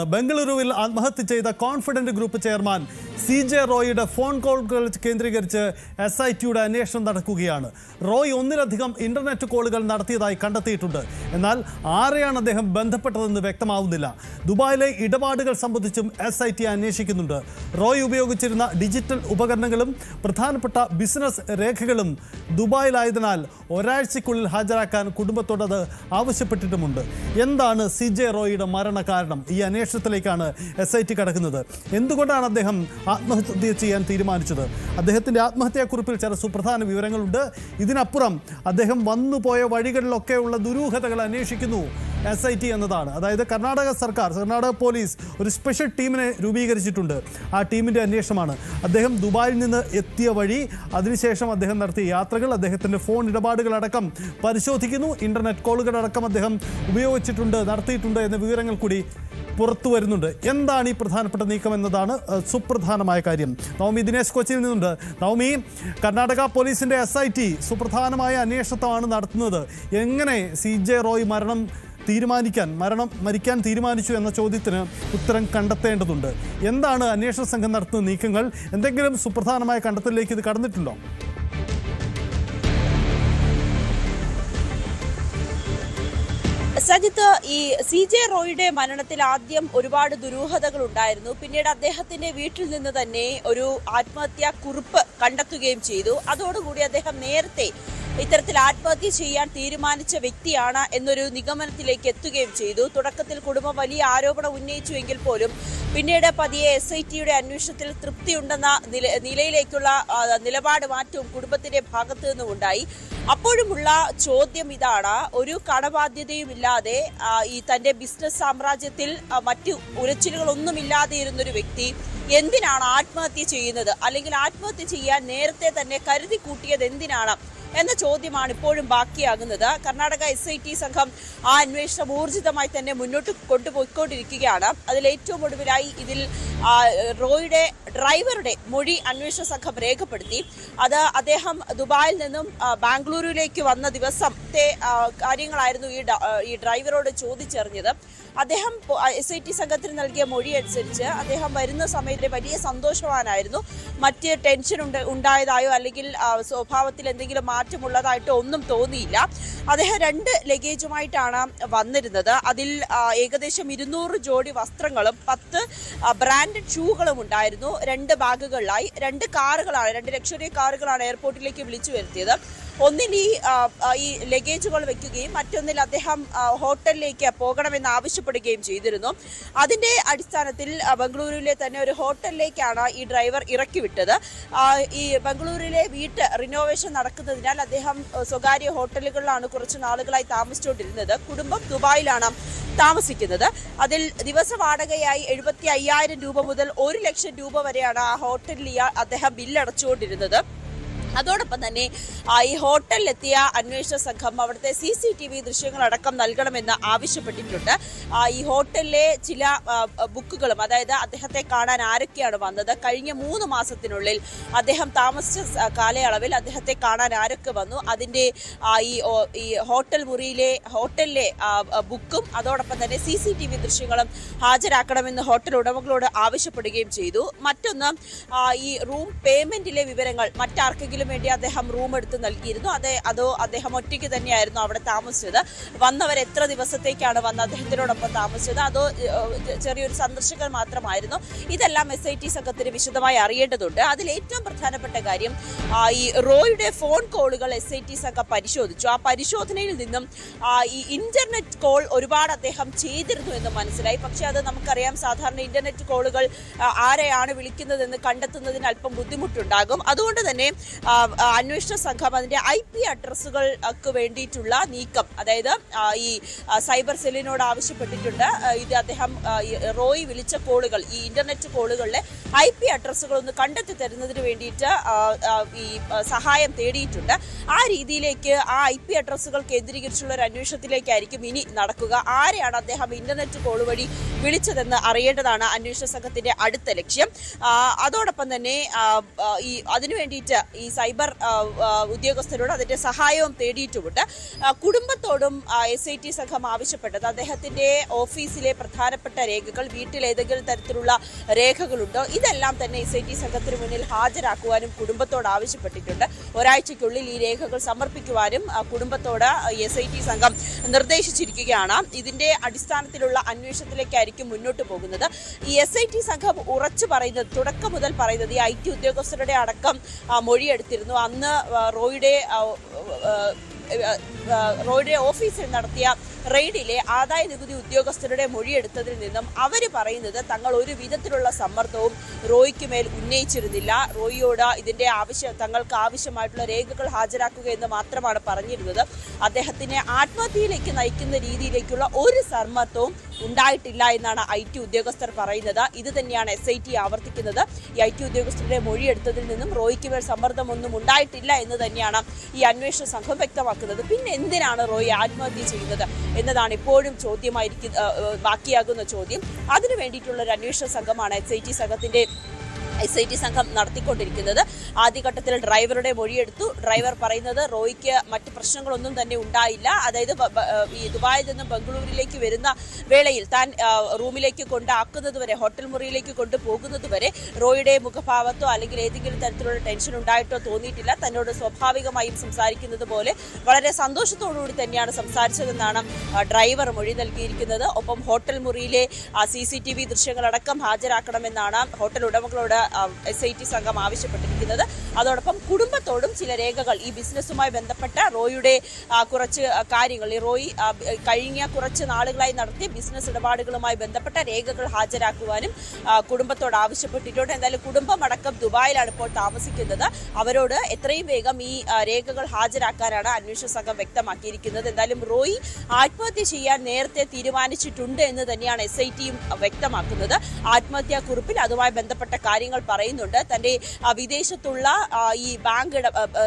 ബംഗളൂരുവിൽ ആത്മഹത്യ ചെയ്ത Confident group chairman C J റോയിയുടെ phone കോളുകൾ കേന്ദ്രീകരിച്ച് എസ് ഐ ടിയുടെ അന്വേഷണം നടക്കുകയാണ്. റോയ് ഒന്നിലധികം ഇന്റർനെറ്റ് കോളുകൾ നടത്തിയതായി കണ്ടെത്തിയിട്ടുണ്ട്. എന്നാൽ ആരെയാണ് അദ്ദേഹം ബന്ധപ്പെട്ടതെന്ന് വ്യക്തമാവുന്നില്ല. ദുബായിലെ ഇടപാടുകൾ സംബന്ധിച്ചും എസ് ഐ ടി അന്വേഷിക്കുന്നുണ്ട്. റോയ് ഉപയോഗിച്ചിരുന്ന ഡിജിറ്റൽ ഉപകരണങ്ങളും പ്രധാനപ്പെട്ട ബിസിനസ് രേഖകളും ദുബായിലായതിനാൽ ഒരാഴ്ചയ്ക്കുള്ളിൽ ഹാജരാക്കാൻ കുടുംബത്തോടത് ആവശ്യപ്പെട്ടിട്ടുമുണ്ട്. എന്താണ് സി ജെ റോയിയുടെ മരണകാരണം? ഈ അന്വേഷണത്തിലേക്കാണ് എസ് ഐ ടി കടക്കുന്നത്. എന്തുകൊണ്ടാണ് അദ്ദേഹം ആത്മഹത്യ ചെയ്യാൻ തീരുമാനിച്ചത്? അദ്ദേഹത്തിന്റെ ആത്മഹത്യാക്കുറിപ്പിൽ ചില സുപ്രധാന വിവരങ്ങളുണ്ട്. ഇതിനപ്പുറം അദ്ദേഹം വന്നുപോയ വഴികളിലൊക്കെയുള്ള ദുരൂഹതകൾ അന്വേഷിക്കുന്നു എസ് ഐ ടി എന്നതാണ്. അതായത് കർണാടക സർക്കാർ കർണാടക പോലീസ് ഒരു സ്പെഷ്യൽ ടീമിനെ രൂപീകരിച്ചിട്ടുണ്ട്. ആ ടീമിന്റെ അന്വേഷണമാണ്. അദ്ദേഹം ദുബായിൽ നിന്ന് എത്തിയ വഴി അതിനുശേഷം അദ്ദേഹം നടത്തിയ യാത്രകൾ അദ്ദേഹത്തിന്റെ ഫോൺ ഇടപാടുകളടക്കം പരിശോധിക്കുന്നു. ഇന്റർനെറ്റ് കോളുകളടക്കം അദ്ദേഹം ഉപയോഗിച്ചിട്ടുണ്ട് നടത്തിയിട്ടുണ്ട് എന്ന വിവരങ്ങൾ കൂടി പുറത്തു വരുന്നുണ്ട്. എന്താണ് ഈ പ്രധാനപ്പെട്ട നീക്കം എന്നതാണ് സുപ്രധാനമായ കാര്യം. നവമി ദിനേശ് കൊച്ചിയിൽ നിന്നുണ്ട്. നവമി കർണാടക പോലീസിന്റെ എസ് ഐ ടി സുപ്രധാനമായ അന്വേഷണമാണ് നടത്തുന്നത്. എങ്ങനെ സി ജെ റോയ് മരണം തീരുമാനിക്കാൻ മരണം മരിക്കാൻ തീരുമാനിച്ചു എന്ന ചോദ്യത്തിന് ഉത്തരം കണ്ടെത്തേണ്ടതുണ്ട്. എന്താണ് അന്വേഷണ സംഘം നടത്തുന്ന നീക്കങ്ങൾ? എന്തെങ്കിലും സുപ്രധാനമായ കണ്ടെത്തലിലേക്ക് ഇത് കടന്നിട്ടുണ്ടോ? സജിത്ത് ഈ സി ജെ റോയിയുടെ മരണത്തിൽ ആദ്യം ഒരുപാട് ദുരൂഹതകൾ ഉണ്ടായിരുന്നു. പിന്നീട് അദ്ദേഹത്തിന്റെ വീട്ടിൽ നിന്ന് തന്നെ ഒരു ആത്മഹത്യാ കുറിപ്പ് കണ്ടെത്തുകയും ചെയ്തു. അതോടുകൂടി അദ്ദേഹം നേരത്തെ ഇത്തരത്തിൽ ആത്മഹത്യ ചെയ്യാൻ തീരുമാനിച്ച വ്യക്തിയാണ് എന്നൊരു നിഗമനത്തിലേക്ക് എത്തുകയും ചെയ്തു. തുടക്കത്തിൽ കുടുംബം വലിയ ആരോപണം ഉന്നയിച്ചുവെങ്കിൽ പോലും പിന്നീട് പതിയെ എസ് ഐ ടിയുടെ അന്വേഷണത്തിൽ തൃപ്തിയുണ്ടെന്ന നില നിലയിലേക്കുള്ള നിലപാട് മാറ്റവും കുടുംബത്തിന്റെ ഭാഗത്തു നിന്നും ഉണ്ടായി. അപ്പോഴുമുള്ള ചോദ്യം ഇതാണ്. ഒരു കടബാധ്യതയും ഇല്ലാതെ ഈ തന്റെ ബിസിനസ് സാമ്രാജ്യത്തിൽ മറ്റു ഉലച്ചിലുകളൊന്നുമില്ലാതെ ഇരുന്നൊരു വ്യക്തി എന്തിനാണ് ആത്മഹത്യ ചെയ്യുന്നത്? അല്ലെങ്കിൽ ആത്മഹത്യ ചെയ്യാൻ നേരത്തെ തന്നെ കരുതി കൂട്ടിയത് എന്തിനാണ്? എന്ന ചോദ്യമാണ് ഇപ്പോഴും ബാക്കിയാകുന്നത്. കർണാടക എസ് ഐ ടി സംഘം ആ അന്വേഷണം ഊർജിതമായി തന്നെ മുന്നോട്ട് കൊണ്ടുപോയിക്കൊണ്ടിരിക്കുകയാണ്. അതിൽ ഏറ്റവും ഒടുവിലായി ഇതിൽ റോയുടെ ഡ്രൈവറുടെ മൊഴി അന്വേഷണ സംഘം രേഖപ്പെടുത്തി. അത് അദ്ദേഹം ദുബായിൽ നിന്നും ബാംഗ്ലൂരിലേക്ക് വന്ന ദിവസത്തെ കാര്യങ്ങളായിരുന്നു ഈ ഡ്രൈവറോട് ചോദിച്ചറിഞ്ഞത്. അദ്ദേഹം എസ് ഐ ടി സംഘത്തിന് നൽകിയ മൊഴി അനുസരിച്ച് അദ്ദേഹം വരുന്ന സമയത്തെ വലിയ സന്തോഷവാനായിരുന്നു. മറ്റ് ടെൻഷൻ ഉണ്ട് ഉണ്ടായതായോ അല്ലെങ്കിൽ സ്വഭാവത്തിൽ എന്തെങ്കിലും മാറ്റമുള്ളതായിട്ടോ ഒന്നും തോന്നിയില്ല. അദ്ദേഹം രണ്ട് ലഗേജുമായിട്ടാണ് വന്നിരുന്നത്. അതിൽ ഏകദേശം ഇരുന്നൂറ് ജോഡി വസ്ത്രങ്ങളും പത്ത് ബ്രാൻഡഡ് ഷൂകളും ഉണ്ടായിരുന്നു. രണ്ട് ബാഗുകളിലായി. രണ്ട് കാറുകളാണ് രണ്ട് ലക്ഷറി കാറുകളാണ് എയർപോർട്ടിലേക്ക് വിളിച്ചു വരുത്തിയത്. ഒന്നിൽ ഈ ഈ ലഗേജുകൾ വെക്കുകയും മറ്റൊന്നിൽ അദ്ദേഹം ഹോട്ടലിലേക്ക് പോകണമെന്ന് ആവശ്യപ്പെടുകയും ചെയ്തിരുന്നു. അതിന്റെ അടിസ്ഥാനത്തിൽ ബംഗളൂരുവിലെ തന്നെ ഒരു ഹോട്ടലിലേക്കാണ് ഈ ഡ്രൈവർ ഇറക്കി വിട്ടത് ഈ ബംഗളൂരുവിലെ വീട്ട് റിനോവേഷൻ നടക്കുന്നതിനാൽ അദ്ദേഹം സ്വകാര്യ ഹോട്ടലുകളിലാണ് കുറച്ച് നാളുകളായി താമസിച്ചുകൊണ്ടിരുന്നത്. കുടുംബം ദുബായിലാണ് താമസിക്കുന്നത്. അതിൽ ദിവസ വാടകയായി എഴുപത്തി അയ്യായിരം രൂപ മുതൽ ഒരു ലക്ഷം രൂപ വരെയാണ് ആ ഹോട്ടലിൽ അദ്ദേഹം ബില്ലടച്ചുകൊണ്ടിരുന്നത്. അതോടൊപ്പം തന്നെ ഈ ഹോട്ടലിലെത്തിയ അന്വേഷണ സംഘം അവിടുത്തെ സി സി ടി വി ദൃശ്യങ്ങളടക്കം നൽകണമെന്ന് ആവശ്യപ്പെട്ടിട്ടുണ്ട്. ഈ ഹോട്ടലിലെ ചില ബുക്കുകളും അതായത് അദ്ദേഹത്തെ കാണാൻ ആരൊക്കെയാണ് വന്നത് കഴിഞ്ഞ മൂന്ന് മാസത്തിനുള്ളിൽ അദ്ദേഹം താമസിച്ച കാലയളവിൽ അദ്ദേഹത്തെ കാണാൻ ആരൊക്കെ വന്നു അതിന്റെ ഈ ഈ ഹോട്ടൽ മുറിയിലെ ഹോട്ടലിലെ ബുക്കും അതോടൊപ്പം തന്നെ സി സി ടി വി ദൃശ്യങ്ങളും ഹാജരാക്കണമെന്ന് ഹോട്ടൽ ഉടമകളോട് ആവശ്യപ്പെടുകയും ചെയ്തു. മറ്റൊന്ന് ഈ റൂം പേയ്മെന്റിലെ വിവരങ്ങൾ മറ്റാർക്കെങ്കിലും വേണ്ടി അദ്ദേഹം റൂം എടുത്ത് നൽകിയിരുന്നു. അതെ അതോ അദ്ദേഹം ഒറ്റയ്ക്ക് തന്നെയായിരുന്നു അവിടെ താമസിച്ചത്. വന്നവർ എത്ര ദിവസത്തേക്കാണ് വന്ന് അദ്ദേഹത്തിനോടൊപ്പം താമസിച്ചത്? അതോ ചെറിയൊരു സന്ദർശകർ മാത്രമായിരുന്നു? ഇതെല്ലാം എസ് ഐ ടി സംഘത്തിന് വിശദമായി അറിയേണ്ടതുണ്ട്. അതിൽ ഏറ്റവും പ്രധാനപ്പെട്ട കാര്യം ഈ റോയുടെ ഫോൺ കോളുകൾ എസ് ഐ ടി സംഘം പരിശോധിച്ചു. ആ പരിശോധനയിൽ നിന്നും ഈ ഇന്റർനെറ്റ് കോൾ ഒരുപാട് അദ്ദേഹം ചെയ്തിരുന്നു എന്ന് മനസ്സിലായി. പക്ഷേ അത് നമുക്കറിയാം സാധാരണ ഇന്റർനെറ്റ് കോളുകൾ ആരെയാണ് വിളിക്കുന്നതെന്ന് കണ്ടെത്തുന്നതിന് അല്പം ബുദ്ധിമുട്ടുണ്ടാകും. അതുകൊണ്ട് തന്നെ അന്വേഷണ സംഘം അതിന്റെ ഐ പി അഡ്രസ്സുകൾക്ക് വേണ്ടിയിട്ടുള്ള നീക്കം. അതായത് ഈ സൈബർ സെല്ലിനോട് ആവശ്യപ്പെട്ടിട്ടുണ്ട്. ഇത് അദ്ദേഹം റോയി വിളിച്ച കോളുകൾ ഈ ഇന്റർനെറ്റ് കോളുകളിലെ ഐ പി അഡ്രസ്സുകൾ ഒന്ന് കണ്ടെത്തി തരുന്നതിന് വേണ്ടിയിട്ട് ഈ സഹായം തേടിയിട്ടുണ്ട്. ആ രീതിയിലേക്ക് ആ ഐ പി അഡ്രസ്സുകൾ കേന്ദ്രീകരിച്ചുള്ള ഒരു അന്വേഷണത്തിലേക്കായിരിക്കും ഇനി നടക്കുക. ആരെയാണ് അദ്ദേഹം ഇന്റർനെറ്റ് കോൾ വഴി വിളിച്ചതെന്ന് അറിയേണ്ടതാണ് അന്വേഷണ സംഘത്തിന്റെ അടുത്ത ലക്ഷ്യം. അതോടൊപ്പം തന്നെ ഈ അതിനു വേണ്ടിയിട്ട് ഈ സൈബർ ഉദ്യോഗസ്ഥരോട് അതിന്റെ സഹായവും തേടിയിട്ടുമുണ്ട്. കുടുംബത്തോടും എസ് ഐ ടി സംഘം ആവശ്യപ്പെട്ടത് അദ്ദേഹത്തിന്റെ ഓഫീസിലെ പ്രധാനപ്പെട്ട രേഖകൾ വീട്ടിൽ ഏതെങ്കിലും തരത്തിലുള്ള രേഖകളുണ്ടോ? ഇതെല്ലാം തന്നെ എസ് ഐ ടി സംഘത്തിന് മുന്നിൽ ഹാജരാക്കുവാനും കുടുംബത്തോട് ആവശ്യപ്പെട്ടിട്ടുണ്ട്. ഒരാഴ്ചയ്ക്കുള്ളിൽ ഈ രേഖകൾ സമർപ്പിക്കുവാനും കുടുംബത്തോട് എസ് ഐ ടി സംഘം നിർദ്ദേശിച്ചിരിക്കുകയാണ്. ഇതിന്റെ അടിസ്ഥാനത്തിലുള്ള അന്വേഷണത്തിലേക്കായിരിക്കും മുന്നോട്ട് പോകുന്നത്. ഈ എസ് ഐ ടി സംഘം ഉറച്ചു പറയുന്നത് തുടക്കം മുതൽ പറയുന്നത് ഈ ഐ ടി ഉദ്യോഗസ്ഥരുടെ അടക്കം ആ, മൊഴിയെടുത്തിരുന്നു അന്ന് ആ, റോയുടെ ഓഫീസിൽ നടത്തിയ റെയ്ഡിലെ ആദായ നികുതി ഉദ്യോഗസ്ഥരുടെ മൊഴിയെടുത്തതിൽ നിന്നും അവർ പറയുന്നത് തങ്ങൾ ഒരു വിധത്തിലുള്ള സമ്മർദ്ദവും റോയ്ക്ക് മേൽ ഉന്നയിച്ചിരുന്നില്ല. റോയിയോട് ഇതിന്റെ ആവശ്യം തങ്ങൾക്ക് ആവശ്യമായിട്ടുള്ള രേഖകൾ ഹാജരാക്കുക എന്ന് മാത്രമാണ് പറഞ്ഞിരുന്നത്. അദ്ദേഹത്തിനെ ആത്മഹത്യയിലേക്ക് നയിക്കുന്ന രീതിയിലേക്കുള്ള ഒരു സമ്മർദ്ദവും ഉണ്ടായിട്ടില്ല എന്നാണ് ഐ ടി ഉദ്യോഗസ്ഥർ പറയുന്നത്. ഇത് തന്നെയാണ് എസ് ഐ ടി ആവർത്തിക്കുന്നത്. ഈ ഐ ടി ഉദ്യോഗസ്ഥരുടെ മൊഴിയെടുത്തതിൽ നിന്നും റോയ്ക്ക് മേൽ സമ്മർദ്ദമൊന്നും ഉണ്ടായിട്ടില്ല എന്ന് തന്നെയാണ് ഈ അന്വേഷണ സംഘം വ്യക്തമാക്കുന്നത്. പിന്നെ എന്തിനാണ് റോയ് ആത്മഹത്യ ചെയ്യുന്നത് എന്നതാണ് ഇപ്പോഴും ചോദ്യമായിരിക്കുന്ന ബാക്കിയാകുന്ന ചോദ്യം. അതിനു വേണ്ടിയിട്ടുള്ള ഒരു അന്വേഷണ സംഘമാണ് എസ് ഐ ടി സംഘത്തിന്റെ എസ് ഐ ടി സംഘം നടത്തിക്കൊണ്ടിരിക്കുന്നത്. ആദ്യഘട്ടത്തിൽ ഡ്രൈവറുടെ മൊഴിയെടുത്തു. ഡ്രൈവർ പറയുന്നത് റോയ്ക്ക് മറ്റ് പ്രശ്നങ്ങളൊന്നും തന്നെ ഉണ്ടായില്ല. അതായത് ഈ ദുബായിൽ നിന്നും ബംഗളൂരിലേക്ക് വരുന്ന വേളയിൽ താൻ റൂമിലേക്ക് കൊണ്ടാക്കുന്നത് വരെ ഹോട്ടൽ മുറിയിലേക്ക് കൊണ്ടുപോകുന്നത് വരെ റോയുടെ മുഖഭാവത്തോ അല്ലെങ്കിൽ ഏതെങ്കിലും തരത്തിലുള്ള ടെൻഷൻ ഉണ്ടായിട്ടോ തോന്നിയിട്ടില്ല. തന്നോട് സ്വാഭാവികമായും സംസാരിക്കുന്നത് പോലെ വളരെ സന്തോഷത്തോടുകൂടി തന്നെയാണ് സംസാരിച്ചതെന്നാണ് ഡ്രൈവർ മൊഴി നൽകിയിരിക്കുന്നത്. ഒപ്പം ഹോട്ടൽ മുറിയിലെ സി സി ടി വി ദൃശ്യങ്ങളടക്കം ഹാജരാക്കണമെന്നാണ് ഹോട്ടൽ ഉടമകളോട് എസ് ഐ ടി സംഘം ആവശ്യപ്പെട്ടിരിക്കുന്നത്. അതോടൊപ്പം കുടുംബത്തോടും ചില രേഖകൾ ഈ ബിസിനസ്സുമായി ബന്ധപ്പെട്ട റോയിയുടെ കുറച്ച് കാര്യങ്ങൾ ഈ റോയി കഴിഞ്ഞ കുറച്ച് നാളുകളായി നടത്തിയ ബിസിനസ് ഇടപാടുകളുമായി ബന്ധപ്പെട്ട രേഖകൾ ഹാജരാക്കുവാനും കുടുംബത്തോട് ആവശ്യപ്പെട്ടിട്ടുണ്ട്. എന്തായാലും കുടുംബമടക്കം ദുബായിലാണ് ഇപ്പോൾ താമസിക്കുന്നത്. അവരോട് എത്രയും വേഗം ഈ രേഖകൾ ഹാജരാക്കാനാണ് അന്വേഷണ സംഘം വ്യക്തമാക്കിയിരിക്കുന്നത്. എന്തായാലും റോയി ആത്മഹത്യ ചെയ്യാൻ നേരത്തെ തീരുമാനിച്ചിട്ടുണ്ട് എന്ന് തന്നെയാണ് എസ് ഐ ടിയും വ്യക്തമാക്കുന്നത്. ആത്മഹത്യാ കുറിപ്പിൽ അതുമായി ബന്ധപ്പെട്ട കാര്യങ്ങൾ പറയുന്നുണ്ട്. തന്റെ വിദേശത്തുള്ള ഈ ബാങ്ക്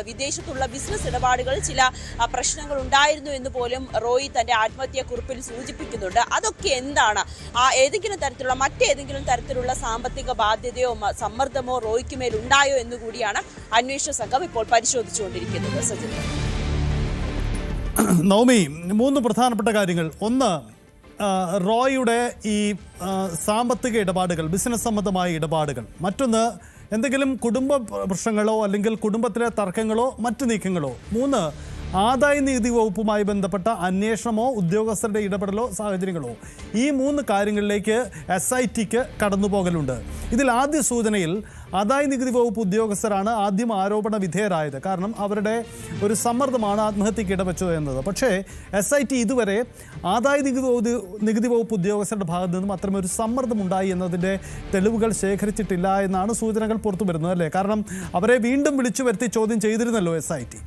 വിദേശത്തുള്ള ബിസിനസ് ഇടപാടുകളിൽ ചില പ്രശ്നങ്ങൾ ഉണ്ടായിരുന്നു എന്ന് പോലും റോയി തന്റെ ആത്മഹത്യാ കുറിപ്പിൽ സൂചിപ്പിക്കുന്നുണ്ട്. അതൊക്കെ എന്താണ്? ആ ഏതെങ്കിലും തരത്തിലുള്ള മറ്റേതെങ്കിലും തരത്തിലുള്ള സാമ്പത്തിക ബാധ്യതയോ സമ്മർദ്ദമോ റോയ്ക്ക് മേൽ ഉണ്ടായോ എന്ന് കൂടിയാണ് അന്വേഷണ സംഘം ഇപ്പോൾ പരിശോധിച്ചുകൊണ്ടിരിക്കുന്നത്. സജിത്. നവമി മൂന്ന് പ്രധാനപ്പെട്ട കാര്യങ്ങൾ. ഒന്ന് റോയുടെ ഈ സാമ്പത്തിക ഇടപാടുകൾ ബിസിനസ് സംബന്ധമായ ഇടപാടുകൾ മറ്റൊന്ന് എന്തെങ്കിലും കുടുംബ പ്രശ്നങ്ങളോ അല്ലെങ്കിൽ കുടുംബത്തിലെ തർക്കങ്ങളോ മറ്റു നീക്കങ്ങളോ. മൂന്ന് ആദായ നികുതി വകുപ്പുമായി ബന്ധപ്പെട്ട അന്വേഷണമോ ഉദ്യോഗസ്ഥരുടെ ഇടപെടലോ സാഹചര്യങ്ങളോ ഈ മൂന്ന് കാര്യങ്ങളിലേക്ക് എസ് ഐ ടിക്ക് കടന്നുപോകലുണ്ട്. ഇതിൽ ആദ്യ സൂചനയിൽ ആദായ നികുതി വകുപ്പ് ഉദ്യോഗസ്ഥരാണ് ആദ്യം ആരോപണ വിധേയരായത്. കാരണം അവരുടെ ഒരു സമ്മർദ്ദമാണ് ആത്മഹത്യക്ക് ഇടവച്ചത് എന്നത്. പക്ഷേ എസ് ഐ ടി ഇതുവരെ ആദായ നികുതി നികുതി വകുപ്പ് ഉദ്യോഗസ്ഥരുടെ ഭാഗത്തു നിന്നും അത്തരമൊരു സമ്മർദ്ദം ഉണ്ടായി എന്നതിന്റെ തെളിവുകൾ ശേഖരിച്ചിട്ടില്ല എന്നാണ് സൂചനകൾ പുറത്തു വരുന്നത് അല്ലേ? കാരണം അവരെ വീണ്ടും വിളിച്ചു വരുത്തി ചോദ്യം ചെയ്തിരുന്നല്ലോ എസ് ഐ ടി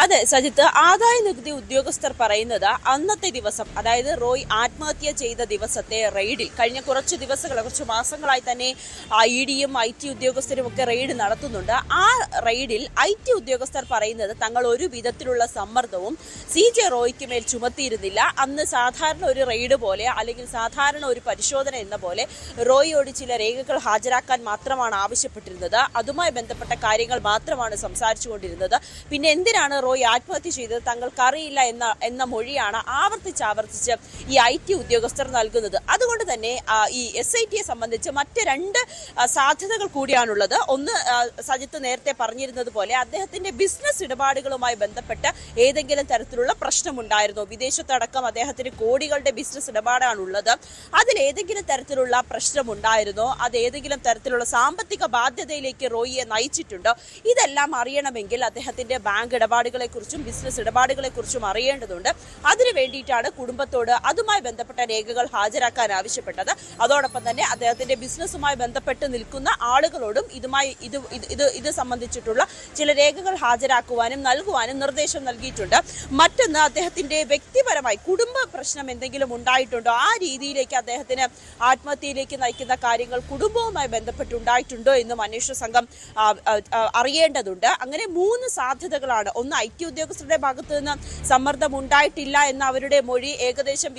അതെ സജിത്ത് ആദായ നികുതി ഉദ്യോഗസ്ഥർ പറയുന്നത് അന്നത്തെ ദിവസം അതായത് റോയ് ആത്മഹത്യ ചെയ്ത ദിവസത്തെ റെയ്ഡിൽ കഴിഞ്ഞ കുറച്ച് ദിവസങ്ങൾ കുറച്ച് മാസങ്ങളായി തന്നെ ഇ ഡിയും ഐ ടി ഉദ്യോഗസ്ഥരും ഒക്കെ റെയ്ഡ് നടത്തുന്നുണ്ട്. ആ റെയ്ഡിൽ ഐ ടി ഉദ്യോഗസ്ഥർ പറയുന്നത് തങ്ങൾ ഒരു വിധത്തിലുള്ള സമ്മർദ്ദവും സി ജെ റോയ്ക്ക് മേൽ ചുമത്തിയിരുന്നില്ല. അന്ന് സാധാരണ ഒരു റെയ്ഡ് പോലെ അല്ലെങ്കിൽ സാധാരണ ഒരു പരിശോധന എന്ന പോലെ റോയിയോട് ചില രേഖകൾ ഹാജരാക്കാൻ മാത്രമാണ് ആവശ്യപ്പെട്ടിരുന്നത്. അതുമായി ബന്ധപ്പെട്ട കാര്യങ്ങൾ മാത്രമാണ് സംസാരിച്ചുകൊണ്ടിരുന്നത്. പിന്നെ എന്തിനാണ് റോയ് ആത്മഹത്യ ചെയ്തത് തങ്ങൾക്ക് അറിയില്ല എന്ന എന്ന മൊഴിയാണ് ആവർത്തിച്ച് ആവർത്തിച്ച് ഈ ഐ ടി ഉദ്യോഗസ്ഥർ നൽകുന്നത്. അതുകൊണ്ട് തന്നെ ഈ എസ് ഐ ടിയെ സംബന്ധിച്ച് മറ്റ് രണ്ട് സാധ്യതകൾ കൂടിയാണുള്ളത്. ഒന്ന് സജിത്ത് നേരത്തെ പറഞ്ഞിരുന്നത് പോലെ അദ്ദേഹത്തിന്റെ ബിസിനസ് ഇടപാടുകളുമായി ബന്ധപ്പെട്ട് ഏതെങ്കിലും തരത്തിലുള്ള പ്രശ്നമുണ്ടായിരുന്നോ? വിദേശത്തടക്കം അദ്ദേഹത്തിന് കോടികളുടെ ബിസിനസ് ഇടപാടാണുള്ളത്. അതിൽ ഏതെങ്കിലും തരത്തിലുള്ള പ്രശ്നമുണ്ടായിരുന്നോ? അത് ഏതെങ്കിലും തരത്തിലുള്ള സാമ്പത്തിക ബാധ്യതയിലേക്ക് റോയിയെ നയിച്ചിട്ടുണ്ടോ? ഇതെല്ലാം അറിയണമെങ്കിൽ അദ്ദേഹത്തിന്റെ ബാങ്ക് ഇടപാടുകളെ കുറിച്ചും ബിസിനസ് ഇടപാടുകളെ കുറിച്ചും അറിയേണ്ടതുണ്ട്. അതിനു വേണ്ടിയിട്ടാണ് കുടുംബത്തോട് അതുമായി ബന്ധപ്പെട്ട രേഖകൾ ഹാജരാക്കാൻ ആവശ്യപ്പെട്ടത്. അതോടൊപ്പം തന്നെ അദ്ദേഹത്തിന്റെ ബിസിനസ്സുമായി ബന്ധപ്പെട്ട് നിൽക്കുന്ന ആളുകളോടും ഇതുമായി ഇത് ഇത് ഇത് സംബന്ധിച്ചിട്ടുള്ള ചില രേഖകൾ ഹാജരാക്കുവാനും നൽകുവാനും നിർദ്ദേശം നൽകിയിട്ടുണ്ട്. മറ്റൊന്ന് അദ്ദേഹത്തിന്റെ വ്യക്തിപരമായി കുടുംബ പ്രശ്നം എന്തെങ്കിലും ഉണ്ടായിട്ടുണ്ടോ? ആ രീതിയിലേക്ക് അദ്ദേഹത്തിന് ആത്മഹത്യയിലേക്ക് നയിക്കുന്ന കാര്യങ്ങൾ കുടുംബവുമായി ബന്ധപ്പെട്ടുണ്ടായിട്ടുണ്ടോ എന്നും അന്വേഷണ സംഘം അറിയേണ്ടതുണ്ട്. അങ്ങനെ മൂന്ന് സാധ്യതകളാണ്. ഒന്ന് ഐ ടി ഉദ്യോഗസ്ഥരുടെ ഭാഗത്തു നിന്ന് സമ്മർദ്ദം ഉണ്ടായിട്ടില്ല എന്ന അവരുടെ മൊഴി ഏകദേശം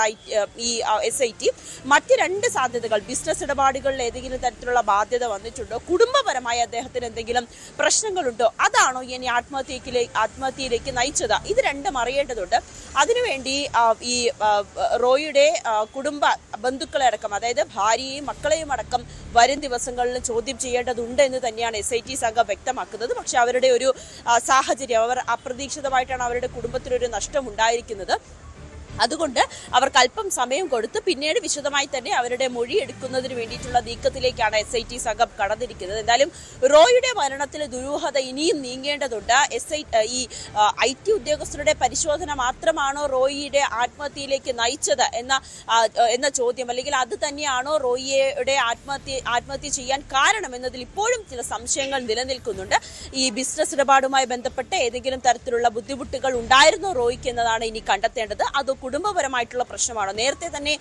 ഐ- ഈ എസ് ഐ ടി. മറ്റ് രണ്ട് സാധ്യതകൾ ബിസിനസ് ഇടപാടുകളിൽ ഏതെങ്കിലും തരത്തിലുള്ള ബാധ്യത വന്നിട്ടുണ്ടോ? കുടുംബപരമായി അദ്ദേഹത്തിന് എന്തെങ്കിലും പ്രശ്നങ്ങളുണ്ടോ? അതാണോ ഇനി ആത്മഹത്യയിലേക്ക് ആത്മഹത്യയിലേക്ക് നയിച്ചത്? ഇത് രണ്ടും അറിയേണ്ടതുണ്ട്. അതിനുവേണ്ടി ഈ റോയിയുടെ കുടുംബ ബന്ധുക്കളെ അടക്കം അതായത് ഭാര്യയെയും മക്കളെയും അടക്കം വരും ദിവസങ്ങളിൽ ചോദ്യം ചെയ്യേണ്ടതുണ്ട് എന്ന് തന്നെയാണ് എസ് ഐ ടി സംഘം വ്യക്തമാക്കുന്നത്. പക്ഷെ അവരുടെ ഒരു സാഹചര്യം. അവർ അപ്രതീക്ഷിതമായിട്ടാണ് അവരുടെ കുടുംബത്തിനൊരു നഷ്ടം ഉണ്ടായിരിക്കുന്നത് അതുകൊണ്ട് അവർക്ക് അല്പം സമയം കൊടുത്ത് പിന്നീട് വിശദമായി തന്നെ അവരുടെ മൊഴി എടുക്കുന്നതിന് വേണ്ടിയിട്ടുള്ള നീക്കത്തിലേക്കാണ് എസ് ഐ ടി സംഘം കടന്നിരിക്കുന്നത്. എന്തായാലും റോയുടെ മരണത്തിൽ ദുരൂഹത ഇനിയും നീങ്ങേണ്ടതുണ്ട്. എസ് ഐ ഈ ഐ ടി ഉദ്യോഗസ്ഥരുടെ പരിശോധന മാത്രമാണോ റോയിയുടെ ആത്മഹത്യയിലേക്ക് നയിച്ചത് എന്ന എന്ന ചോദ്യം. അല്ലെങ്കിൽ അത് തന്നെയാണോ റോയിയുടെ ആത്മഹത്യ ആത്മഹത്യ ചെയ്യാൻ കാരണം എന്നതിൽ ഇപ്പോഴും ചില സംശയങ്ങൾ നിലനിൽക്കുന്നുണ്ട്. ഈ ബിസിനസ് ഇടപാടുമായി ബന്ധപ്പെട്ട് ഏതെങ്കിലും തരത്തിലുള്ള ബുദ്ധിമുട്ടുകൾ ഉണ്ടായിരുന്നോ റോയിക്ക് എന്നതാണ് ഇനി കണ്ടെത്തേണ്ടത്. അത് കുടുംബപരമായിട്ടുള്ള പ്രശ്നമാണോ. നേരത്തെ തന്നെ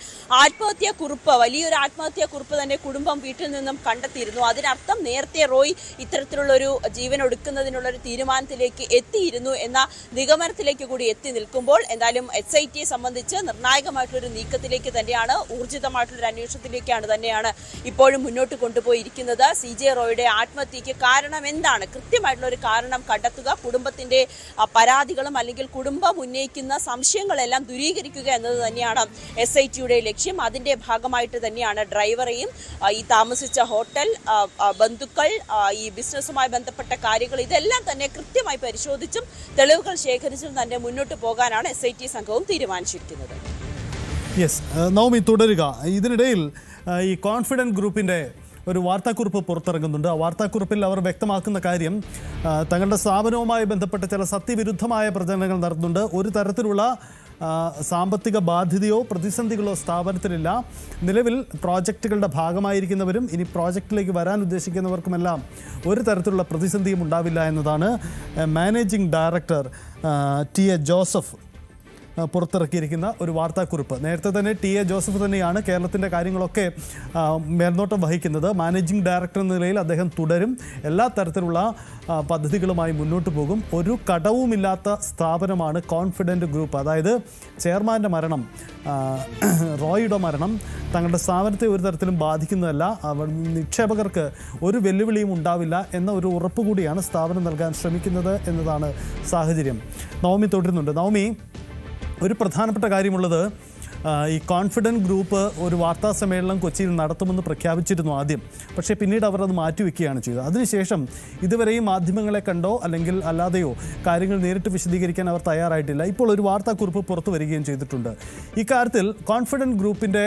ആത്മഹത്യാ കുറിപ്പ് വലിയൊരു ആത്മഹത്യാ കുറിപ്പ് തന്നെ കുടുംബം വീട്ടിൽ നിന്നും കണ്ടെത്തിയിരുന്നു. അതിനർത്ഥം നേരത്തെ റോയ് ഇത്തരത്തിലുള്ള ഒരു ജീവൻ ഒടുക്കുന്നതിനുള്ള ഒരു തീരുമാനത്തിലേക്ക് എത്തിയിരുന്നു എന്ന നിഗമനത്തിലേക്ക് കൂടി എത്തി നിൽക്കുമ്പോൾ എന്തായാലും എസ് ഐ ടിയെ സംബന്ധിച്ച് നിർണായകമായിട്ടുള്ളൊരു നീക്കത്തിലേക്ക് തന്നെയാണ് ഊർജിതമായിട്ടുള്ളൊരു അന്വേഷണത്തിലേക്കാണ് തന്നെയാണ് ഇപ്പോഴും മുന്നോട്ട് കൊണ്ടുപോയിരിക്കുന്നത്. സി ജെ റോയുടെ ആത്മഹത്യയ്ക്ക് കാരണം എന്താണ്? കൃത്യമായിട്ടുള്ള ഒരു കാരണം കണ്ടെത്തുക കുടുംബത്തിന്റെ പരാതികളും അല്ലെങ്കിൽ കുടുംബം ഉന്നയിക്കുന്ന സംശയങ്ങളെല്ലാം ദൂരീകരിക്കുക എന്നത് തന്നെയാണ് എസ് ഐ ടിയുടെ ലക്ഷ്യം. അതിന്റെ ഭാഗമായിട്ട് തന്നെയാണ് ഡ്രൈവറെയും ഈ താമസിച്ച ഹോട്ടൽ ബന്ധുക്കൾ ഈ ബിസിനസ്സുമായി ബന്ധപ്പെട്ട കാര്യങ്ങൾ ഇതെല്ലാം തന്നെ കൃത്യമായി പരിശോധിച്ചും തെളിവുകൾ ശേഖരിച്ചും തന്നെ മുന്നോട്ട് പോകാനാണ് എസ് ഐ ടി സംഘവും തീരുമാനിച്ചിരിക്കുന്നത്. യെസ് നവമി തുടരുക. ഇതിനിടയിൽ ഈ കോൺഫിഡന്റ് ഗ്രൂപ്പിന്റെ ഒരു വാർത്താക്കുറിപ്പ് പുറത്തിറങ്ങുന്നുണ്ട്. ആ വാർത്താക്കുറിപ്പിൽ അവർ വ്യക്തമാക്കുന്ന കാര്യം തങ്ങളുടെ സ്ഥാപനവുമായി ബന്ധപ്പെട്ട ചില സത്യവിരുദ്ധമായ പ്രചരണങ്ങൾ നടത്തുന്നുണ്ട്. ഒരു തരത്തിലുള്ള സാമ്പത്തിക ബാധ്യതയോ പ്രതിസന്ധികളോ സ്ഥാപനത്തിലില്ല. നിലവിൽ പ്രോജക്റ്റുകളുടെ ഭാഗമായിരിക്കുന്നവരും ഇനി പ്രോജക്റ്റിലേക്ക് വരാൻ ഉദ്ദേശിക്കുന്നവർക്കുമെല്ലാം ഒരു തരത്തിലുള്ള പ്രതിസന്ധിയും ഉണ്ടാവില്ല എന്നതാണ് managing director T A Joseph പുറത്തിറക്കിയിരിക്കുന്ന ഒരു വാർത്താക്കുറിപ്പ്. നേരത്തെ തന്നെ ടി എ ജോസഫ് തന്നെയാണ് കേരളത്തിന്റെ കാര്യങ്ങളൊക്കെ മേൽനോട്ടം വഹിക്കുന്നത്. മാനേജിംഗ് ഡയറക്ടർ എന്ന നിലയിൽ അദ്ദേഹം തുടരും. എല്ലാ തരത്തിലുള്ള പദ്ധതികളുമായി മുന്നോട്ട് പോകും. ഒരു കടവുമില്ലാത്ത സ്ഥാപനമാണ് കോൺഫിഡന്റ് ഗ്രൂപ്പ്. അതായത് ചെയർമാന്റെ മരണം റോയിയുടെ മരണം തങ്ങളുടെ സ്ഥാപനത്തെ ഒരു തരത്തിലും ബാധിക്കുന്നതല്ല. നിക്ഷേപകർക്ക് ഒരു വെല്ലുവിളിയും ഉണ്ടാവില്ല എന്ന ഒരു ഉറപ്പ് കൂടിയാണ് സ്ഥാപനം നൽകാൻ ശ്രമിക്കുന്നത് എന്നതാണ് സാഹചര്യം. നവമി തുടരുന്നുണ്ട്. നവമി ഒരു പ്രധാനപ്പെട്ട കാര്യമുള്ളത് ഈ കോൺഫിഡന്റ് ഗ്രൂപ്പ് ഒരു വാർത്താ സമ്മേളനം കൊച്ചിയിൽ നടത്തുമെന്ന് പ്രഖ്യാപിച്ചിരുന്നു ആദ്യം. പക്ഷേ പിന്നീട് അവർ അത് മാറ്റിവെക്കുകയാണ് ചെയ്തത്. അതിനുശേഷം ഇതുവരെയും മാധ്യമങ്ങളെ കണ്ടോ അല്ലെങ്കിൽ അല്ലാതെയോ കാര്യങ്ങൾ നേരിട്ട് വിശദീകരിക്കാൻ അവർ തയ്യാറായിട്ടില്ല. ഇപ്പോൾ ഒരു വാർത്താക്കുറിപ്പ് പുറത്തു വരികയും ചെയ്തിട്ടുണ്ട്. ഇക്കാര്യത്തിൽ കോൺഫിഡന്റ് ഗ്രൂപ്പിന്റെ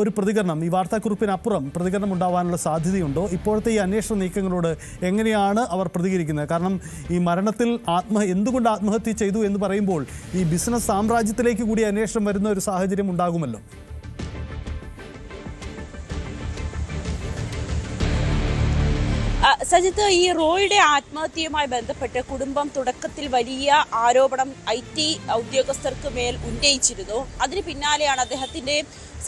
ഒരു പ്രതികരണം ഈ വാർത്താക്കുറിപ്പിനപ്പുറം പ്രതികരണം ഉണ്ടാവാനുള്ള സാധ്യതയുണ്ടോ? ഇപ്പോഴത്തെ ഈ അന്വേഷണ നീക്കങ്ങളോട് എങ്ങനെയാണ് അവർ പ്രതികരിക്കുന്നത്? കാരണം ഈ മരണത്തിൽ ആത്മ എന്തുകൊണ്ട് ആത്മഹത്യ ചെയ്തു എന്ന് പറയുമ്പോൾ ഈ ബിസിനസ് സാമ്രാജ്യത്തിലേക്ക് കൂടി അന്വേഷണം വരുന്ന ഒരു സാഹചര്യം ഉണ്ടാകുമല്ലോ. സജിത്ത് ഈ റോയുടെ ആത്മഹത്യയുമായി ബന്ധപ്പെട്ട് കുടുംബം തുടക്കത്തിൽ വലിയ ആരോപണം ഐ ടി ഉദ്യോഗസ്ഥർക്ക് മേൽ ഉന്നയിച്ചിരുന്നു. അതിന് പിന്നാലെയാണ് അദ്ദേഹത്തിന്റെ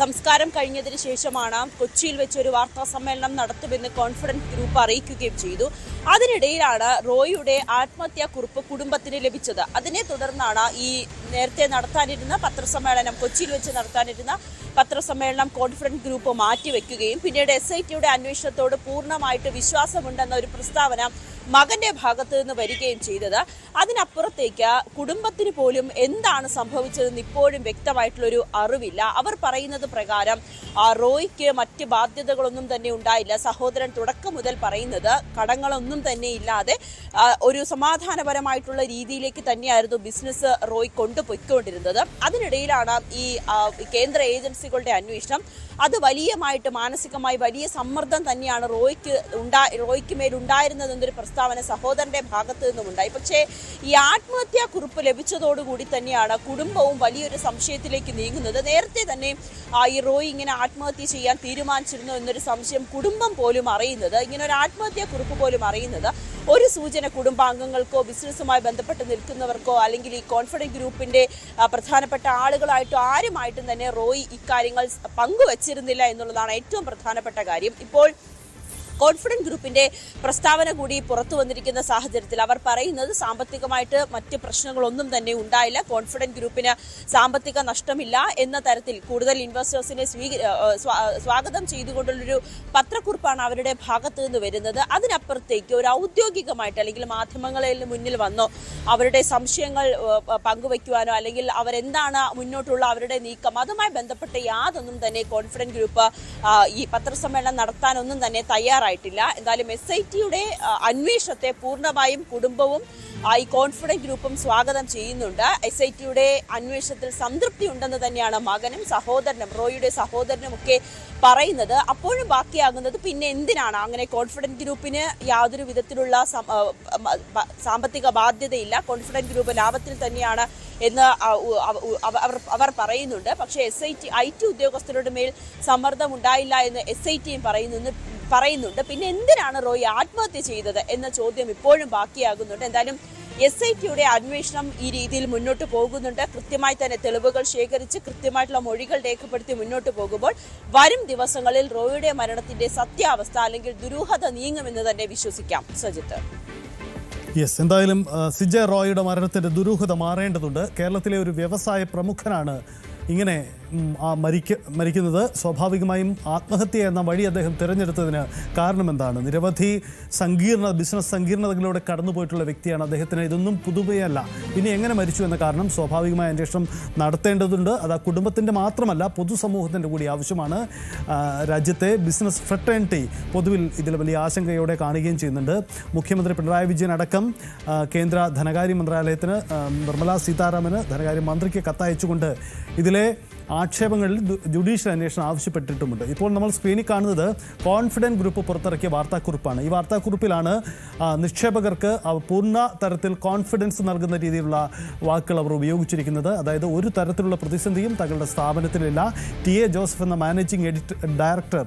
സംസ്കാരം കഴിഞ്ഞതിന് ശേഷമാണ് കൊച്ചിയിൽ വെച്ച് ഒരു വാർത്താ സമ്മേളനം നടത്തുമെന്ന് കോൺഫിഡൻസ് ഗ്രൂപ്പ് അറിയിക്കുകയും ചെയ്തു. അതിനിടയിലാണ് റോയിയുടെ ആത്മഹത്യാ കുറിപ്പ് കുടുംബത്തിന് ലഭിച്ചത്. അതിനെ തുടർന്നാണ് ഈ നേരത്തെ നടത്താനിരുന്ന പത്രസമ്മേളനം കൊച്ചിയിൽ വെച്ച് നടത്താനിരുന്ന പത്രസമ്മേളനം കോൺഫിഡൻസ് ഗ്രൂപ്പ് മാറ്റിവെക്കുകയും പിന്നീട് എസ് ഐ ടിയുടെ അന്വേഷണത്തോട് പൂർണമായിട്ട് വിശ്വാസമുണ്ടെന്ന ഒരു പ്രസ്താവന മകന്റെ ഭാഗത്ത് നിന്ന് വരികയും ചെയ്തത്. അതിനപ്പുറത്തേക്ക് കുടുംബത്തിന് പോലും എന്താണ് സംഭവിച്ചതെന്ന് ഇപ്പോഴും വ്യക്തമായിട്ടുള്ള ഒരു അറിവില്ല. അവർ പറയുന്നത് പ്രകാരം റോയ്ക്ക് മറ്റ് ബാധ്യതകളൊന്നും തന്നെ ഉണ്ടായില്ല. സഹോദരൻ തുടക്കം മുതൽ പറയുന്നത് കടങ്ങളൊന്നും തന്നെ ഇല്ലാതെ ഒരു സമാധാനപരമായിട്ടുള്ള രീതിയിലേക്ക് തന്നെയായിരുന്നു ബിസിനസ് റോയ് കൊണ്ടുപോയിക്കൊണ്ടിരുന്നത്. അതിനിടയിലാണ് ഈ കേന്ദ്ര ഏജൻസികളുടെ അന്വേഷണം. അത് വലിയമായിട്ട് മാനസികമായി വലിയ സമ്മർദ്ദം തന്നെയാണ് റോയ്ക്ക് ഉണ്ടാ റോയ്ക്ക് മേലുണ്ടായിരുന്നത് ഉണ്ടായിരുന്നതെന്നൊരു പ്രസ്താവന സഹോദരന്റെ ഭാഗത്ത് നിന്നും ഉണ്ടായി പക്ഷേ ഈ ആത്മഹത്യാ കുറിപ്പ് ലഭിച്ചതോടുകൂടി തന്നെയാണ് കുടുംബവും വലിയൊരു സംശയത്തിലേക്ക് നീങ്ങുന്നത്. നേരത്തെ തന്നെ ഈ റോയ് ഇങ്ങനെ ആത്മഹത്യ ചെയ്യാൻ തീരുമാനിച്ചിരുന്നു എന്നൊരു സംശയം കുടുംബം പോലും അറിയുന്നത് ഇങ്ങനെ ഒരു ആത്മഹത്യാ കുറിപ്പ് പോലും അറിയുന്നത് ഒരു സൂചന കുടുംബാംഗങ്ങൾക്കോ ബിസിനസ്സുമായി ബന്ധപ്പെട്ട് നിൽക്കുന്നവർക്കോ അല്ലെങ്കിൽ ഈ കോൺഫിഡൻസ് ഗ്രൂപ്പിന്റെ പ്രധാനപ്പെട്ട ആളുകളായിട്ടോ ആരുമായിട്ടും തന്നെ റോയി ഇക്കാര്യങ്ങൾ പങ്കുവച്ചിരുന്നില്ല എന്നുള്ളതാണ് ഏറ്റവും പ്രധാനപ്പെട്ട കാര്യം. ഇപ്പോൾ കോൺഫിഡന്റ് ഗ്രൂപ്പിന്റെ പ്രസ്താവന കൂടി പുറത്തു വന്നിരിക്കുന്ന സാഹചര്യത്തിൽ അവർ പറയുന്നത് സാമ്പത്തികമായിട്ട് മറ്റ് പ്രശ്നങ്ങളൊന്നും തന്നെ ഉണ്ടായില്ല. കോൺഫിഡന്റ് ഗ്രൂപ്പിന് സാമ്പത്തിക നഷ്ടമില്ല എന്ന തരത്തിൽ കൂടുതൽ ഇൻവെസ്റ്റേഴ്സിനെ സ്വാഗതം ചെയ്തുകൊണ്ടുള്ളൊരു പത്രക്കുറിപ്പാണ് അവരുടെ ഭാഗത്ത് നിന്ന് വരുന്നത്. അതിനപ്പുറത്തേക്ക് ഒരു ഔദ്യോഗികമായിട്ട് അല്ലെങ്കിൽ മാധ്യമങ്ങളിൽ മുന്നിൽ വന്നോ അവരുടെ സംശയങ്ങൾ പങ്കുവയ്ക്കുവാനോ അല്ലെങ്കിൽ അവരെന്താണ് മുന്നോട്ടുള്ള അവരുടെ നീക്കം അതുമായി ബന്ധപ്പെട്ട് യാതൊന്നും തന്നെ കോൺഫിഡന്റ് ഗ്രൂപ്പ് ഈ പത്രസമ്മേളനം നടത്താനൊന്നും തന്നെ തയ്യാറായിട്ടില്ല. എന്തായാലും എസ് ഐ ടിയുടെ അന്വേഷണത്തെ പൂർണമായും കുടുംബവും ഈ കോൺഫിഡൻസ് ഗ്രൂപ്പും സ്വാഗതം ചെയ്യുന്നുണ്ട്. എസ് ഐ ടിയുടെ അന്വേഷണത്തിൽ സംതൃപ്തി ഉണ്ടെന്ന് തന്നെയാണ് മകനും സഹോദരനും റോയിയുടെ സഹോദരനും ഒക്കെ പറയുന്നത്. അപ്പോഴും ബാക്കിയാകുന്നത് പിന്നെ എന്തിനാണ്? അങ്ങനെ കോൺഫിഡൻസ് ഗ്രൂപ്പിന് യാതൊരു വിധത്തിലുള്ള സാമ്പത്തിക ബാധ്യതയില്ല. കോൺഫിഡൻസ് ഗ്രൂപ്പ് ലാഭത്തിൽ തന്നെയാണ് എന്ന് അവർ അവർ പറയുന്നുണ്ട്. പക്ഷേ S I T I T ഉദ്യോഗസ്ഥരുടെ മേൽ സമ്മർദ്ദം ഉണ്ടായില്ല എന്ന് എസ് ഐ ടിയും പറയുന്നു. പറയുന്നുണ്ട്. പിന്നെ എന്തിനാണ് റോയ് ആത്മഹത്യ ചെയ്തത് എന്ന ചോദ്യം ഇപ്പോഴും ബാക്കിയാകുന്നുണ്ട്. എന്തായാലും എസ് ഐ ടിയുടെ അന്വേഷണം ഈ രീതിയിൽ മുന്നോട്ട് പോകുന്നുണ്ട്. കൃത്യമായി തന്നെ തെളിവുകൾ ശേഖരിച്ച് കൃത്യമായിട്ടുള്ള മൊഴികൾ രേഖപ്പെടുത്തി മുന്നോട്ട് പോകുമ്പോൾ വരും ദിവസങ്ങളിൽ റോയിയുടെ മരണത്തിന്റെ സത്യാവസ്ഥ അല്ലെങ്കിൽ ദുരൂഹത നീങ്ങുമെന്ന് തന്നെ വിശ്വസിക്കാം. സജിത്ത്. യെസ് എന്തായാലും സിജ റോയിയുടെ മരണത്തിന്റെ ദുരൂഹത മാറേണ്ടതുണ്ട്. കേരളത്തിലെ ഒരു വ്യവസായ പ്രമുഖനാണ് ഇങ്ങനെ മരിക്ക മരിക്കുന്നത് സ്വാഭാവികമായും ആത്മഹത്യ എന്ന വഴി അദ്ദേഹം തിരഞ്ഞെടുത്തതിന് കാരണമെന്താണ്? നിരവധി സങ്കീർണ ബിസിനസ് സങ്കീർണതകളിലൂടെ കടന്നുപോയിട്ടുള്ള വ്യക്തിയാണ് അദ്ദേഹത്തിന്. ഇതൊന്നും പുതുമയല്ല. പിന്നെ എങ്ങനെ മരിച്ചു എന്ന കാരണം സ്വാഭാവികമായ അന്വേഷണം നടത്തേണ്ടതുണ്ട്. അത് ആ കുടുംബത്തിന്റെ മാത്രമല്ല പൊതുസമൂഹത്തിന്റെ കൂടി ആവശ്യമാണ്. രാജ്യത്തെ ബിസിനസ് ഫ്രട്ടേണിറ്റി പൊതുവിൽ ഇതിൽ വലിയ ആശങ്കയോടെ കാണുകയും ചെയ്യുന്നുണ്ട്. മുഖ്യമന്ത്രി പിണറായി വിജയൻ അടക്കം കേന്ദ്ര ധനകാര്യ മന്ത്രാലയത്തിന് നിർമ്മലാ സീതാരാമന് ധനകാര്യ മന്ത്രിക്ക് കത്തയച്ചുകൊണ്ട് ഇതിലെ ആക്ഷേപങ്ങളിൽ ജുഡീഷ്യൽ അന്വേഷണം ആവശ്യപ്പെട്ടിട്ടുമുണ്ട്. ഇപ്പോൾ നമ്മൾ സ്ക്രീനിൽ കാണുന്നത് കോൺഫിഡന്റ് ഗ്രൂപ്പ് പുറത്തിറക്കിയ വാർത്താക്കുറിപ്പാണ്. ഈ വാർത്താക്കുറിപ്പിലാണ് നിക്ഷേപകർക്ക് പൂർണ തരത്തിൽ കോൺഫിഡൻസ് നൽകുന്ന രീതിയിലുള്ള വാക്കുകൾ അവർ ഉപയോഗിച്ചിരിക്കുന്നത്. അതായത് ഒരു തരത്തിലുള്ള പ്രതിസന്ധിയും തങ്ങളുടെ സ്ഥാപനത്തിലില്ല. ടി എ ജോസഫ് എന്ന മാനേജിംഗ് എഡിറ്റ് ഡയറക്ടർ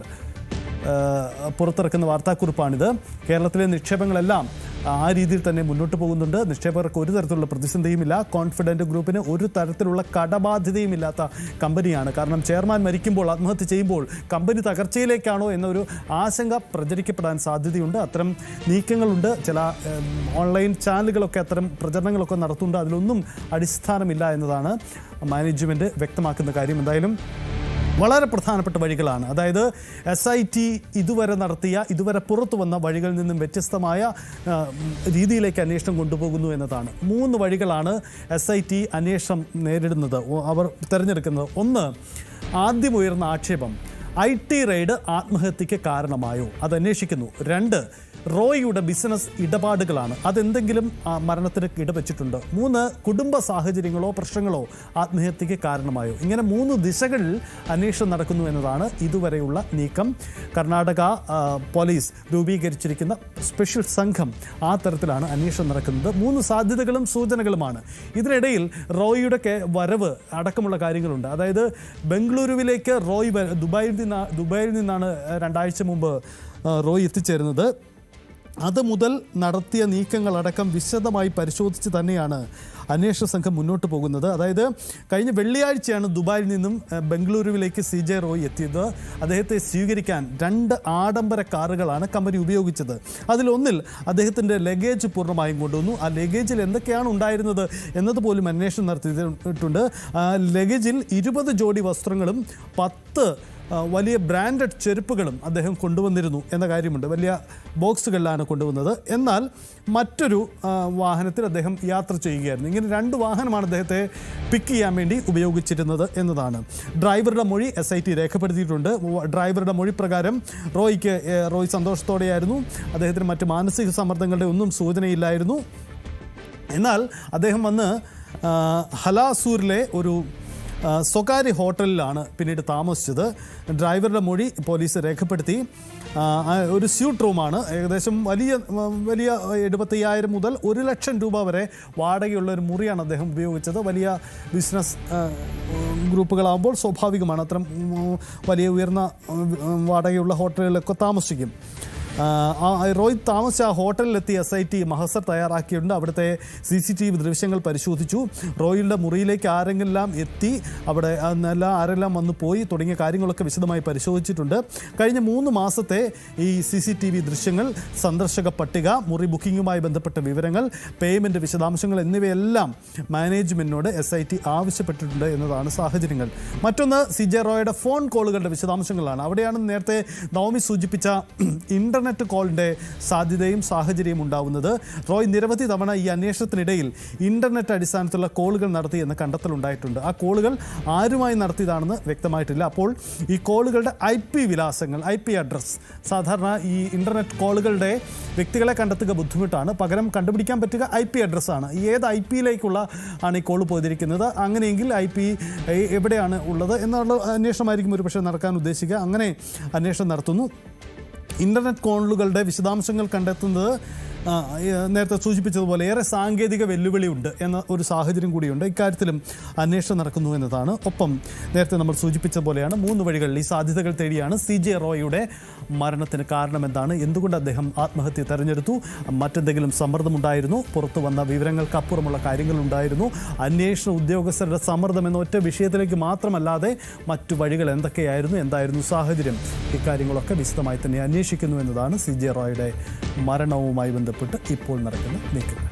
പുറത്തിറക്കുന്ന വാർത്താക്കുറിപ്പാണിത്. കേരളത്തിലെ നിക്ഷേപങ്ങളെല്ലാം ആ രീതിയിൽ തന്നെ മുന്നോട്ട് പോകുന്നുണ്ട്. നിക്ഷേപകർക്ക് ഒരു തരത്തിലുള്ള പ്രതിസന്ധിയുമില്ല. കോൺഫിഡന്റ് ഗ്രൂപ്പിന് ഒരു തരത്തിലുള്ള കടബാധ്യതയും ഇല്ലാത്ത കമ്പനിയാണ്. കാരണം ചെയർമാൻ മരിക്കുമ്പോൾ ആത്മഹത്യ ചെയ്യുമ്പോൾ കമ്പനി തകർച്ചയിലേക്കാണോ എന്നൊരു ആശങ്ക പ്രചരിക്കപ്പെടാൻ സാധ്യതയുണ്ട്. അത്തരം നീക്കങ്ങളുണ്ട്. ചില ഓൺലൈൻ ചാനലുകളൊക്കെ അത്തരം പ്രചരണങ്ങളൊക്കെ നടത്തുന്നുണ്ട്. അതിലൊന്നും അടിസ്ഥാനമില്ല എന്നതാണ് മാനേജ്മെന്റ് വ്യക്തമാക്കുന്ന കാര്യം. എന്തായാലും വളരെ പ്രധാനപ്പെട്ട വഴികളാണ്. അതായത് എസ് ഐ ടി ഇതുവരെ നടത്തിയ ഇതുവരെ പുറത്തു വന്ന വഴികളിൽ നിന്നും വ്യത്യസ്തമായ രീതിയിലേക്ക് അന്വേഷണം കൊണ്ടുപോകുന്നു എന്നതാണ്. മൂന്ന് വഴികളാണ് എസ് ഐ ടി അന്വേഷണം നേരിടുന്നത്. അവർ തിരഞ്ഞെടുക്കുന്നത്. ഒന്ന് ആദ്യം ഉയർന്ന ആക്ഷേപം. ഐ ടി റെയ്ഡ് ആത്മഹത്യക്ക് കാരണമായോ? അത് അന്വേഷിക്കുന്നു രണ്ട് റോയിയുടെ ബിസിനസ് ഇടപാടുകളാണ്. അതെന്തെങ്കിലും മരണത്തിന് ഇടവച്ചിട്ടുണ്ട് മൂന്ന് കുടുംബ സാഹചര്യങ്ങളോ പ്രശ്നങ്ങളോ ആത്മഹത്യക്ക് കാരണമായോ? ഇങ്ങനെ മൂന്ന് ദിശകളിൽ അന്വേഷണം നടക്കുന്നു എന്നതാണ് ഇതുവരെയുള്ള നീക്കം. കർണാടക പോലീസ് രൂപീകരിച്ചിരിക്കുന്ന സ്പെഷ്യൽ സംഘം ആ തരത്തിലാണ് അന്വേഷണം നടക്കുന്നത്. മൂന്ന് സാധ്യതകളും സൂചനകളുമാണ്. ഇതിനിടയിൽ റോയിയുടെ വരവ് അടക്കമുള്ള കാര്യങ്ങളുണ്ട്. അതായത് ബംഗളൂരുവിലേക്ക് റോയ് ദുബായിൽ നിന്ന് ദുബായിൽ നിന്നാണ് രണ്ടാഴ്ച മുമ്പ് റോയ് എത്തിച്ചേരുന്നത്. അത് മുതൽ നടത്തിയ നീക്കങ്ങളടക്കം വിശദമായി പരിശോധിച്ച് തന്നെയാണ് അന്വേഷണ സംഘം മുന്നോട്ട് പോകുന്നത്. അതായത് കഴിഞ്ഞ വെള്ളിയാഴ്ചയാണ് ദുബായിൽ നിന്നും ബംഗളൂരുവിലേക്ക് സി ജെ റോയ് എത്തിയത്. അദ്ദേഹത്തെ സ്വീകരിക്കാൻ രണ്ട് ആഡംബര കാറുകളാണ് കമ്പനി ഉപയോഗിച്ചത്. അതിലൊന്നിൽ അദ്ദേഹത്തിന്റെ ലഗേജ് പൂർണമായും കൊണ്ടുവന്നു. ആ ലഗേജിൽ എന്തൊക്കെയാണ് ഉണ്ടായിരുന്നത് എന്നതുപോലും അന്വേഷണം നടത്തിയിട്ടുണ്ട്. ലഗേജിൽ ഇരുപത് ജോഡി വസ്ത്രങ്ങളും പത്ത് വലിയ ബ്രാൻഡഡ് ചെരുപ്പുകളും അദ്ദേഹം കൊണ്ടുവന്നിരുന്നു എന്ന കാര്യമുണ്ട്. വലിയ ബോക്സുകളിലാണ് കൊണ്ടുവന്നത്. എന്നാൽ മറ്റൊരു വാഹനത്തിൽ അദ്ദേഹം യാത്ര ചെയ്യുകയായിരുന്നു. ഇങ്ങനെ രണ്ട് വാഹനമാണ് അദ്ദേഹത്തെ പിക്ക് ചെയ്യാൻ വേണ്ടി ഉപയോഗിച്ചിരുന്നത് എന്നതാണ്. ഡ്രൈവറുടെ മൊഴി എസ് ഐ ടി രേഖപ്പെടുത്തിയിട്ടുണ്ട്. ഡ്രൈവറുടെ മൊഴി പ്രകാരം റോയ്ക്ക് റോയ് സന്തോഷത്തോടെയായിരുന്നു. അദ്ദേഹത്തിന് മറ്റ് മാനസിക സമ്മർദ്ദങ്ങളുടെ ഒന്നും സൂചനയില്ലായിരുന്നു. എന്നാൽ അദ്ദേഹം വന്ന് ഹലാസൂരിലെ ഒരു സ്വകാര്യ ഹോട്ടലിലാണ് പിന്നീട് താമസിച്ചത്. ഡ്രൈവറുടെ മൊഴി പോലീസ് രേഖപ്പെടുത്തി. ഒരു സ്യൂട്ട് റൂമാണ്. ഏകദേശം വലിയ വലിയ എഴുപത്തയ്യായിരം മുതൽ ഒരു ലക്ഷം രൂപ വരെ വാടകയുള്ള ഒരു മുറിയാണ് അദ്ദേഹം ഉപയോഗിച്ചത്. വലിയ ബിസിനസ് ഗ്രൂപ്പുകളാകുമ്പോൾ സ്വാഭാവികമാണ് അത്തരം വലിയ ഉയർന്ന വാടകയുള്ള ഹോട്ടലുകളിലൊക്കെ താമസിക്കും. റോയ് താമസിച്ച ഹോട്ടലിലെത്തി എസ് ഐ ടി മഹസർ തയ്യാറാക്കിയിട്ടുണ്ട്. അവിടുത്തെ സി സി ടി വി ദൃശ്യങ്ങൾ പരിശോധിച്ചു. റോയിയുടെ മുറിയിലേക്ക് ആരെങ്കിലും എത്തി അവിടെ എല്ലാം ആരെല്ലാം വന്നു പോയി തുടങ്ങിയ കാര്യങ്ങളൊക്കെ വിശദമായി പരിശോധിച്ചിട്ടുണ്ട്. കഴിഞ്ഞ മൂന്ന് മാസത്തെ ഈ സി സി ടി വി ദൃശ്യങ്ങൾ സന്ദർശക പട്ടിക മുറി ബുക്കിങ്ങുമായി ബന്ധപ്പെട്ട വിവരങ്ങൾ പേയ്മെന്റ് വിശദാംശങ്ങൾ എന്നിവയെല്ലാം മാനേജ്മെന്റിനോട് എസ് ഐ ടി ആവശ്യപ്പെട്ടിട്ടുണ്ട് എന്നതാണ് സാഹചര്യങ്ങൾ. മറ്റൊന്ന് സി ജെ റോയുടെ ഫോൺ കോളുകളുടെ വിശദാംശങ്ങളാണ്. അവിടെയാണ് നേരത്തെ നവമി സൂചിപ്പിച്ച ഇന്റർനെറ്റ് കോളിന്റെ സാധ്യതയും സാഹചര്യവും ഉണ്ടാവുന്നത്. റോയ് നിരവധി തവണ ഈ അന്വേഷണത്തിനിടയിൽ ഇന്റർനെറ്റ് അടിസ്ഥാനത്തിലുള്ള കോളുകൾ നടത്തി എന്ന കണ്ടെത്തലുണ്ടായിട്ടുണ്ട് ആ കോളുകൾ ആരുമായി നടത്തിയതാണെന്ന് വ്യക്തമായിട്ടില്ല. അപ്പോൾ ഈ കോളുകളുടെ ഐ പി വിലാസങ്ങൾ ഐ പി സാധാരണ ഈ ഇന്റർനെറ്റ് കോളുകളുടെ വ്യക്തികളെ കണ്ടെത്തുക ബുദ്ധിമുട്ടാണ്. പകരം കണ്ടുപിടിക്കാൻ പറ്റുക ഐ പി അഡ്രസ്സാണ് ഏത് ഐ പിയിലേക്കുള്ള ആണ് ഈ കോൾ പോയിരിക്കുന്നത്? അങ്ങനെയെങ്കിൽ ഐ പി എവിടെയാണ് ഉള്ളത്? എന്നുള്ള അന്വേഷണമായിരിക്കും ഒരുപക്ഷെ നടക്കാൻ ഉദ്ദേശിക്കുക. അങ്ങനെ അന്വേഷണം നടത്തുന്നു. ഇന്റർനെറ്റ് കോളുകളുടെ വിശദാംശങ്ങൾ കണ്ടെത്തുന്നത് നേരത്തെ സൂചിപ്പിച്ചതുപോലെ ഏറെ സാങ്കേതിക വെല്ലുവിളിയുണ്ട് എന്ന ഒരു സാഹചര്യം കൂടിയുണ്ട്. ഇക്കാര്യത്തിലും അന്വേഷണം നടക്കുന്നു എന്നതാണ്. ഒപ്പം നേരത്തെ നമ്മൾ സൂചിപ്പിച്ച പോലെയാണ് മൂന്ന് വഴികളിൽ ഈ സാധ്യതകൾ തേടിയാണ് സി ജെ റോയിയുടെ മരണത്തിന് കാരണം എന്താണ് എന്തുകൊണ്ട് അദ്ദേഹം ആത്മഹത്യ തെരഞ്ഞെടുത്തു? മറ്റെന്തെങ്കിലും സമ്മർദ്ദമുണ്ടായിരുന്നു? പുറത്തു വന്ന വിവരങ്ങൾക്കപ്പുറമുള്ള കാര്യങ്ങളുണ്ടായിരുന്നു? അന്വേഷണ ഉദ്യോഗസ്ഥരുടെ സമ്മർദ്ദം എന്ന ഒറ്റ വിഷയത്തിലേക്ക് മാത്രമല്ലാതെ മറ്റു വഴികൾ എന്തൊക്കെയായിരുന്നു? എന്തായിരുന്നു സാഹചര്യം? ഇക്കാര്യങ്ങളൊക്കെ വിശദമായി തന്നെ അന്വേഷിക്കുന്നു എന്നതാണ് സി ജെ റോയുടെ മരണവുമായി ബന്ധപ്പെട്ട് ഇപ്പോൾ നടക്കുന്ന നീക്കങ്ങൾ.